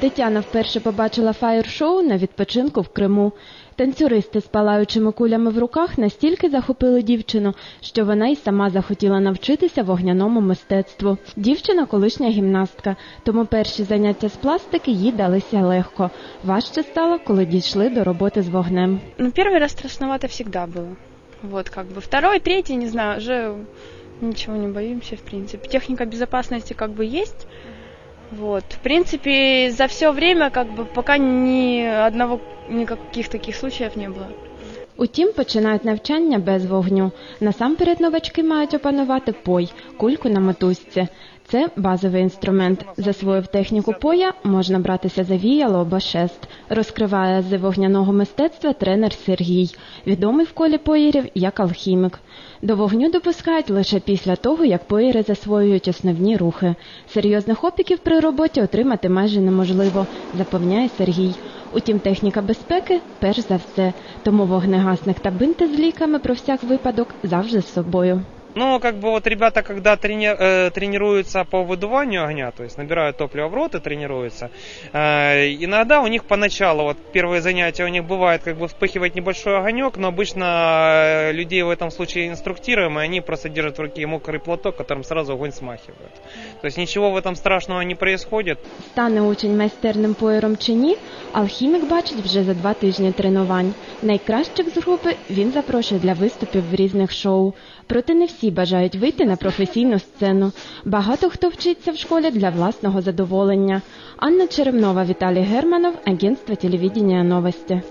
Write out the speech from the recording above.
Тетяна вперше побачила фаєр-шоу на відпочинку в Криму. Танцюристи з палаючими кулями в руках настільки захопили дівчину, що вона й сама захотіла навчитися вогняному мистецтву. Дівчина колишня гімнастка, тому перші заняття з пластики їй далися легко. Важче стало, коли дійшли до роботи з вогнем. Ну, первый раз страшновато всегда было. Вот, как бы. Второй, третий, не знаю, уже ничего не боимся, в принципе. Техника безопасности как бы есть. Вот. В принципе, за все время, как бы, пока ни одного, никаких таких случаев не было. Утім, починають навчання без вогню. Насамперед новачки мають опанувати пой, кульку на мотузці. Це базовий інструмент. Засвоїв техніку поя, можна братися за віяло або шест. Розкриває з вогняного мистецтва тренер Сергій, відомий в колі поїрів як алхімік. До вогню допускають лише після того, як поїри засвоюють основні рухи. Серйозних опіків при роботі отримати майже неможливо, запевняє Сергій. Утім, техніка безпеки перш за все, тому вогнегасник та бинти з ліками про всяк випадок завжди з собою. Ну, как бы вот ребята, когда трени- э, тренируются по выдуванию огня, то есть набирают топливо в рот и тренируются, э, иногда у них поначалу, вот первые занятия у них бывает как бы вспыхивает небольшой огонек, но обычно э, людей в этом случае инструктируем, и они просто держат в руке мокрый платок, которым сразу огонь смахивают. То есть ничего в этом страшного не происходит. Стане учень майстерним поєром чи ні, алхімік бачить вже за два тижні тренувань. Найкращих з групи він запрошує для виступів в різних шоу. Проте не всі бажають вийти на професійну сцену. Багато хто вчиться в школі для власного задоволення. Анна Черемнова, Віталій Германов, агентство телевідення новості.